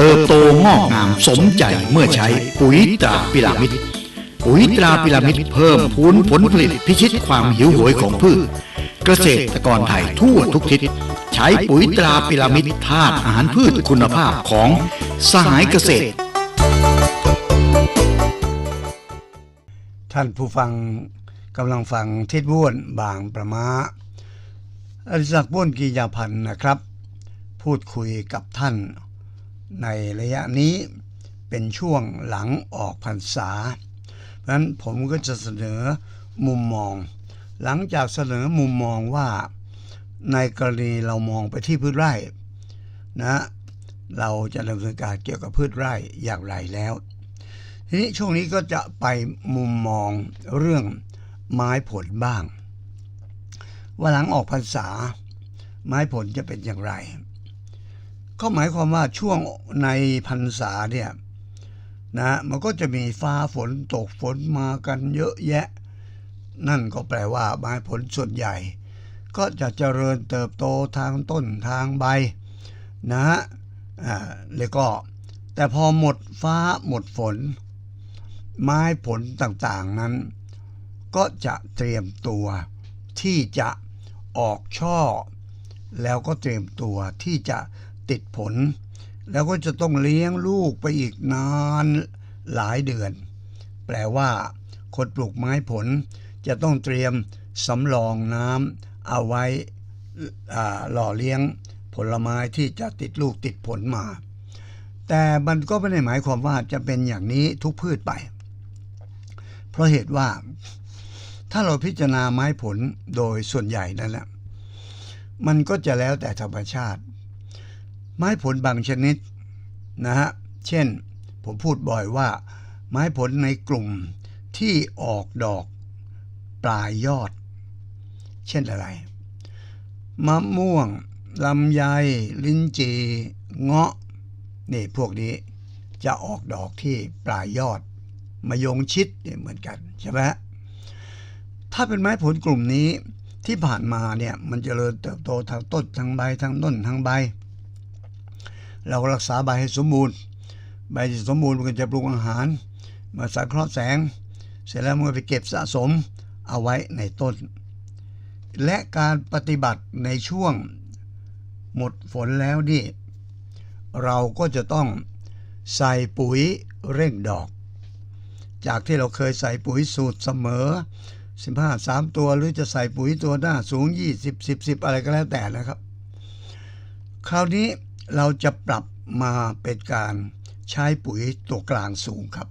เติบโตงอกงามสมใจเมื่อใช้ปุ๋ยตราพิรามิดปุ๋ยตราพิรามิดเพิ่มพูนผลผลิตพิชิตความหิวโหยของพืช เกษตรกรไทยทั่วทุกทิศ ใช้ปุ๋ยตราพิรามิดธาตุอาหารพืชคุณภาพของสหายเกษตร ท่านผู้ฟังกำลังฟังทิดบ้วนบางประมาอริศักบ้วนกียาพันธ์นะครับ พูดคุยกับท่าน ในระยะนี้เป็นช่วงหลังออกพรรษา เพราะฉะนั้นผมก็จะเสนอมุมมอง หลังจากเสนอมุมมองว่าในกรณีเรามองไปที่พืชไร่นะเราจะดำเนินการเกี่ยวกับพืชไร่อย่างไรแล้ว ทีนี้ช่วงนี้ก็จะไปมุมมองเรื่องไม้ผลบ้าง ว่าหลังออกพรรษา ไม้ผลจะเป็นอย่างไร ก็หมายความว่าช่วงในพรรษาเนี่ยนะมันก็จะมีฟ้าฝนตกฝนมากันเยอะแยะ นั่นก็แปลว่าไม้ผลส่วนใหญ่ ก็จะเจริญเติบโตทางต้นทางใบนะฮะอ่าแล้วก็ แต่พอหมดฟ้าหมดฝน ไม้ผลต่างๆนั้น ก็จะเตรียมตัวที่จะออกช่อ แล้วก็เตรียมตัวที่จะ ติดผล แล้วก็จะต้องเลี้ยงลูกไปอีกนานหลายเดือน แปลว่าคนปลูกไม้ผลจะต้องเตรียมสำรองน้ำเอาไว้หล่อเลี้ยงผลไม้ที่จะติดลูกติดผลมา แต่มันก็ไม่ได้หมายความว่าจะเป็นอย่างนี้ทุกพืชไป เพราะเหตุว่า ถ้าเราพิจารณาไม้ผลโดยส่วนใหญ่นั่นแหละมันก็จะแล้วแต่ธรรมชาติ ไม้ผลบางชนิดนะฮะ เช่น ผมพูดบ่อยว่า ไม้ผลในกลุ่มที่ออกดอกปลายยอด เช่นอะไร มะม่วงลำไย ลิ้นจีเงาะนี่พวกนี้จะออกดอกที่ปลายยอดมะยงชิดเนี่ยเหมือนกันใช่ไหมถ้าเป็นไม้ผลกลุ่มนี้ที่ผ่านมาเนี่ยมันจเจริญเติบโตทางต้นทางใบทางต้นทางใบ เราก็รักษาใบให้สมบูรณ์ ใบที่สมบูรณ์มันก็จะปรุงอาหาร มาสังเคราะห์แสง เสร็จแล้วมันก็ไปเก็บสะสมเอาไว้ในต้น และการปฏิบัติในช่วงหมดฝนแล้วนี่เราก็จะต้องใส่ปุ๋ยเร่งดอก จากที่เราเคยใส่ปุ๋ยสูตรเสมอ 15 3 ตัวหรือจะใส่ปุ๋ยตัวหน้าสูง 20 10 10 อะไรก็แล้วแต่นะครับ คราวนี้ เราจะปรับมาเป็นการใช้ปุ๋ยตัวกลางสูงครับ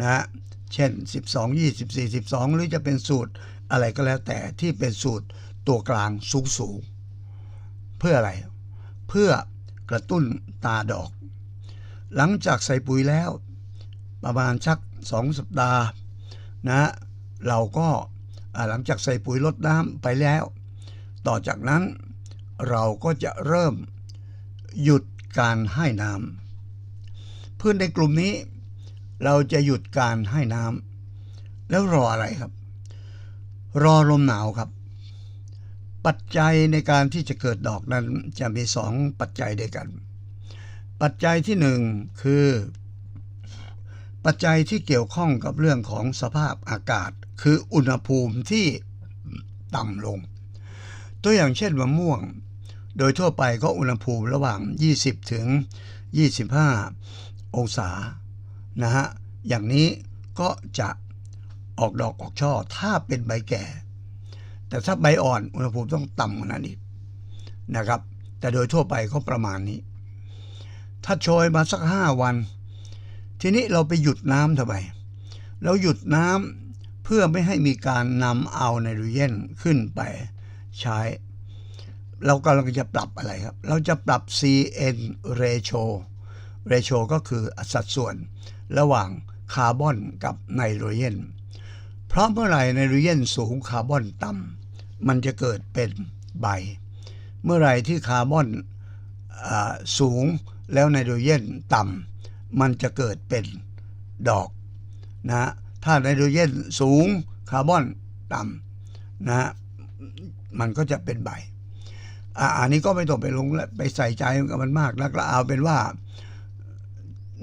นะเช่น 12 24 12 หรือจะเป็นสูตรอะไรก็แล้วแต่ที่เป็นสูตรตัวกลางสูงสูงเพื่ออะไร เพื่อกระตุ้นตาดอก หลังจากใส่ปุ๋ยแล้ว ประมาณชัก 2 สัปดาห์นะเราก็หลังจากใส่ปุ๋ยลดน้ำไปแล้ว ต่อจากนั้นเราก็จะเริ่ม หยุดการให้น้ำเพืชในกลุ่มนี้ เราจะหยุดการให้น้ำแล้วรออะไรครับ รอลมหนาวครับ ปัจจัยในการที่จะเกิดดอกนั้นจะมีสองปัจจัยด้วยกัน ปัจจัยที่หนึ่งคือ ปัจจัยที่เกี่ยวข้องกับเรื่องของสภาพอากาศ คืออุณหภูมิที่ต่ำลง ตัวอย่างเช่นมะม่วง โดยทั่วไปก็อุณหภูมิระหว่าง 20 ถึง 25 องศานะฮะอย่างนี้ก็จะออกดอกออกช่อถ้าเป็นใบแก่ แต่ถ้าใบอ่อนอุณหภูมิต้องต่ำกว่านั้นอีกนะครับ แต่โดยทั่วไปก็ประมาณนี้ ถ้าโชยมาสักห้าวัน ทีนี้เราไปหยุดน้ำทำไมเราหยุดน้ำเพื่อไม่ให้มีการนำเอาไนโตรเจนขึ้นไปใช้ เรากำลังจะปรับอะไรครับ เราจะปรับ CN ratio ratio ก็คือสัดส่วนระหว่างคาร์บอนกับไนโตรเจน เพราะเมื่อไหร่ไนโตรเจนสูงคาร์บอนต่ำมันจะเกิดเป็นใบ เมื่อไหร่ที่คาร์บอนสูงแล้วไนโตรเจนต่ำมันจะเกิดเป็นดอกนะถ้าไนโตรเจนสูงคาร์บอนต่ำนะมันก็จะเป็นใบ อ่าอันนี้ก็ไม่ต้องไปลงและไปใส่ใจกับมันมากนักละเอาเป็นว่า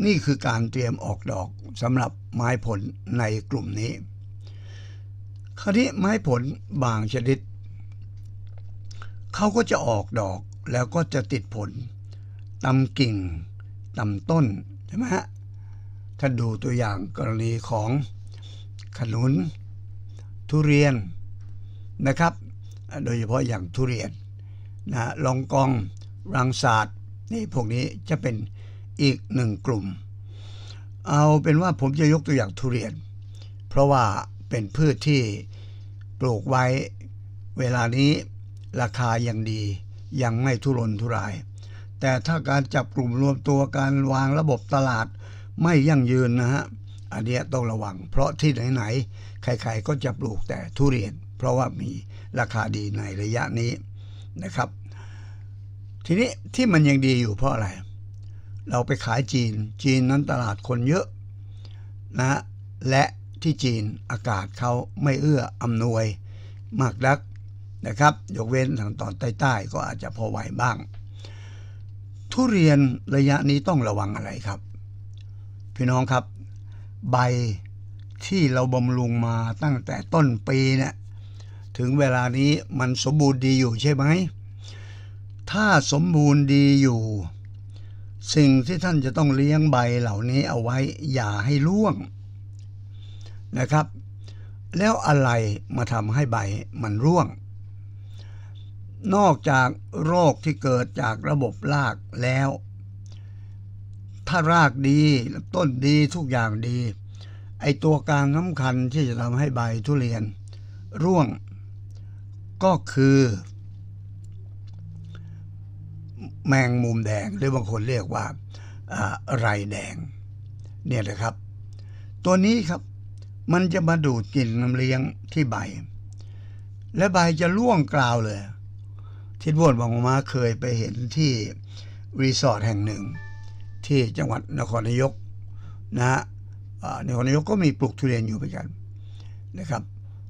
นี่คือการเตรียมออกดอกสำหรับไม้ผลในกลุ่มนี้ คราวนี้ไม้ผลบางชนิดเขาก็จะออกดอกแล้วก็จะติดผลตำกิ่งตำต้นใช่ไหมฮะท่าดูตัวอย่างกรณีของขนุน ทุเรียนนะครับ โดยเฉพาะอย่างทุเรียน นะลองกองรังศาสตร์นี่พวกนี้จะเป็นอีกหนึ่งกลุ่ม เอาเป็นว่าผมจะยกตัวอย่างทุเรียน เพราะว่าเป็นพืชที่ปลูกไว้เวลานี้ราคายังดียังไม่ทุรนทุราย แต่ถ้าการจับกลุ่มรวมตัวการวางระบบตลาดไม่ยั่งยืนนะฮะอันนี้ต้องระวัง เพราะที่ไหนๆใครๆก็จะปลูกแต่ทุเรียน เพราะว่ามีราคาดีในระยะนี้ นะครับ ทีนี้ที่มันยังดีอยู่เพราะอะไร เราไปขายจีน จีนนั้นตลาดคนเยอะนะและที่จีนอากาศเขาไม่เอื้ออำนวยมากนักนะครับ ยกเว้นทางตอนใต้ๆก็อาจจะพอไหวบ้าง ทุเรียนระยะนี้ต้องระวังอะไรครับ พี่น้องครับ ใบที่เราบำรุงมาตั้งแต่ต้นปีเนี่ย ถึงเวลานี้มันสมบูรณ์ดีอยู่ใช่ไหม ถ้าสมบูรณ์ดีอยู่ สิ่งที่ท่านจะต้องเลี้ยงใบเหล่านี้เอาไว้อย่าให้ร่วงนะครับ แล้วอะไรมาทำให้ใบมันร่วง นอกจากโรคที่เกิดจากระบบรากแล้ว ถ้ารากดีต้นดีทุกอย่างดี ไอตัวการสำคัญที่จะทำให้ใบทุเรียนร่วง ก็คือ แมงมุมแดงหรือบางคนเรียกว่าไรแดง เนี่ยนะครับ ตัวนี้ครับมันจะมาดูดกลิ่นน้ำเลี้ยงที่ใบ และใบจะร่วงกราวเลย ทิดวดบางมาเคยไปเห็นที่รีสอร์ทแห่งหนึ่ง ที่จังหวัดนครนายกนะฮะนครนายกก็มีปลูกทุเรียนอยู่เหมือนกันนะครับ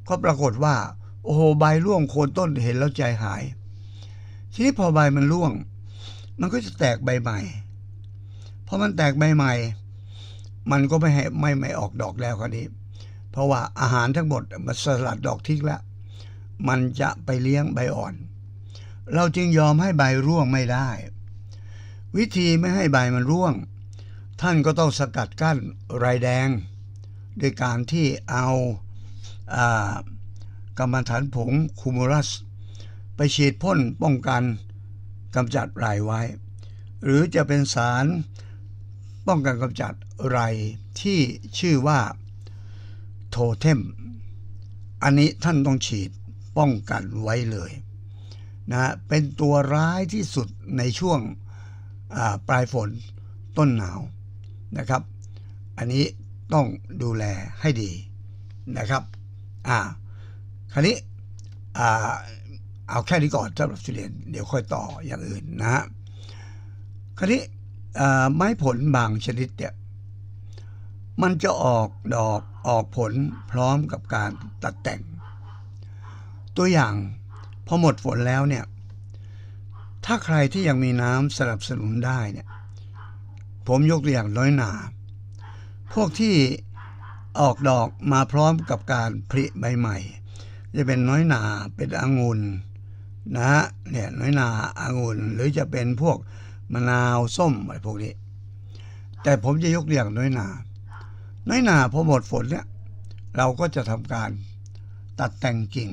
ก็ปรากฏว่า โอ้โหใบร่วงโคนต้นเห็นแล้วใจหาย ทีนี้พอใบมันร่วง มันก็จะแตกใบใหม่พอมันแตกใบใหม่ มันก็ไม่ให้ไม่ไม่ออกดอกแล้วคราวนี้ เพราะว่าอาหารทั้งหมดมันสลัดดอกทิ้งแล้วมันจะไปเลี้ยงใบอ่อน เราจึงยอมให้ใบร่วงไม่ได้ วิธีไม่ให้ใบมันร่วง ท่านก็ต้องสกัดกั้นไรแดง โดยการที่เอาอา กรรมฐานผงคูมูลัส ไปฉีดพ่นป้องกันกำจัดไรไว้ หรือจะเป็นสารป้องกันกำจัดไรที่ชื่อว่าโทเทม อันนี้ท่านต้องฉีดป้องกันไว้เลยนะเป็นตัวร้ายที่สุดในช่วงปลายฝนต้นหนาวนะครับ อันนี้ต้องดูแลให้ดีนะครับ อ่า คราวนี้เอาแค่นี้ก่อนสำหรับทุเรียนเดี๋ยวค่อยต่ออย่างอื่นนะฮะคราวนี้ไม้ผลบางชนิดเนี่ยมันจะออกดอกออกผลพร้อมกับการตัดแต่ง ตัวอย่างพอหมดฝนแล้วเนี่ยถ้าใครที่ยังมีน้ำสนับสนุนได้เนี่ยผมยกตัวอย่างน้อยหนา พวกที่ออกดอกมาพร้อมกับการผลิใบใหม่ จะเป็นน้อยหนาเป็นองุ่นนะฮะเนี่ยน้อยหนาองุ่นหรือจะเป็นพวกมะนาวส้มอะไรพวกนี้ แต่ผมจะยกตัวอย่างน้อยหนา น้อยหนาพอหมดฝนเนี่ยเราก็จะทำการตัดแต่งกิ่ง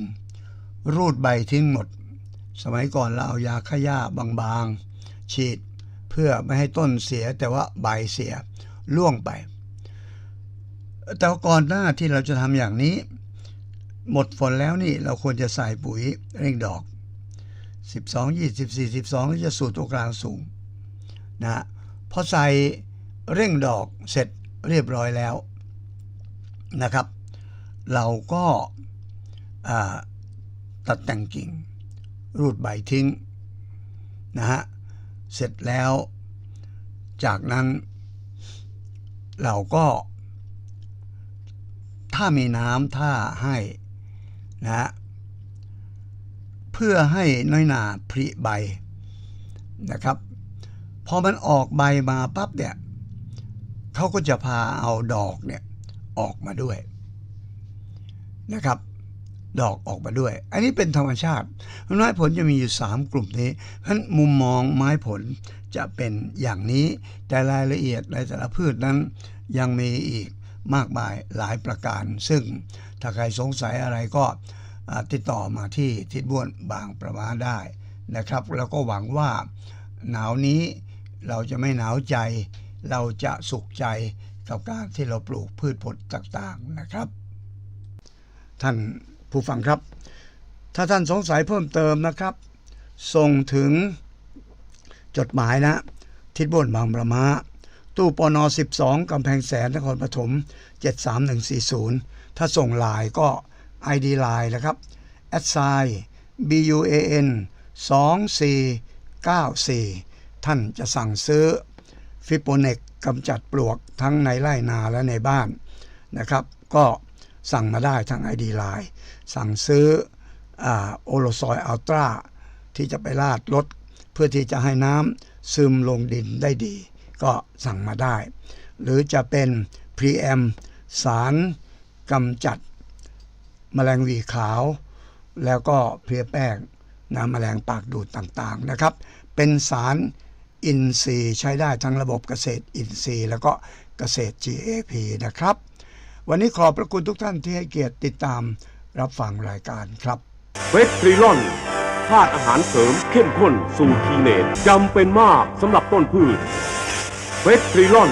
รูดใบทิ้งหมด สมัยก่อนเราเอายาฆ่าหญ้าบางๆ ฉีดเพื่อไม่ให้ต้นเสียแต่ว่าใบเสียล่วงไป แต่ก่อนหน้าที่เราจะทำอย่างนี้ หมดฝนแล้วนี่เราควรจะใส่ปุ๋ยเร่งดอก 12 24 12นี่จะสู่ตัวกลางสูงนะพอใส่เร่งดอกเสร็จเรียบร้อยแล้วนะครับ เราก็ตัดแต่งกิ่ง รูดใบทิ้งนะฮะเสร็จแล้ว จากนั้นเราก็ถ้ามีน้ำถ้าให้ นะฮะเพื่อให้น้อยหนาผลิใบนะครับพอมันออกใบมาปั๊บเนี่ยเขาก็จะพาเอาดอกเนี่ยออกมาด้วยนะครับ ดอกออกมาด้วย อันนี้เป็นธรรมชาติไม้ผลจะมีอยู่ 3 กลุ่มนี้เพราะฉะนั้นมุมมองไม้ผลจะเป็นอย่างนี้แต่รายละเอียดในแต่ละพืชนั้นยังมีอีกมากมายหลายประการ ซึ่ง ถ้าใครสงสัยอะไรก็ติดต่อมาที่ทิศบ้วนบางประมาได้นะครับ แล้วก็หวังว่าหนาวนี้เราจะไม่หนาวใจ เราจะสุขใจกับการที่เราปลูกพืชผลต่างๆนะครับ ท่านผู้ฟังครับ ถ้าท่านสงสัยเพิ่มเติมนะครับ ส่งถึงจดหมายนะ ทิศบนบางประมาตู้ปน 12กำแพงแสนนครปฐม 73140 ถ้าส่งไลน์ก็ ID ไลน์นะครับแอดไซ BUAN 2494 ท่านจะสั่งซื้อฟิโปเนกกำจัดปลวกทั้งในไร่นาและในบ้านนะครับ ก็สั่งมาได้ทาง ID Line สั่งซื้อโอโลซอยอัลตราที่จะไปลาดรถเพื่อที่จะให้น้ำซึมลงดินได้ดี ก็สั่งมาได้ หรือจะเป็นพรีแอมสาร กำจัดแมลงหวีขาว แล้วก็เพลียแป้งน้ำแมลงปากดูดต่างๆนะครับ เป็นสารอินทรีย์ใช้ได้ทั้งระบบเกษตรอินทรีย์ แล้วก็เกษตร GAP นะครับ วันนี้ขอบพระคุณทุกท่านที่ให้เกียรติติดตามรับฟังรายการครับเวทริลอนธาตุอาหารเสริมเข้มข้น สูตรทีเนตจำเป็นมากสำหรับต้นพืชเวทริลอน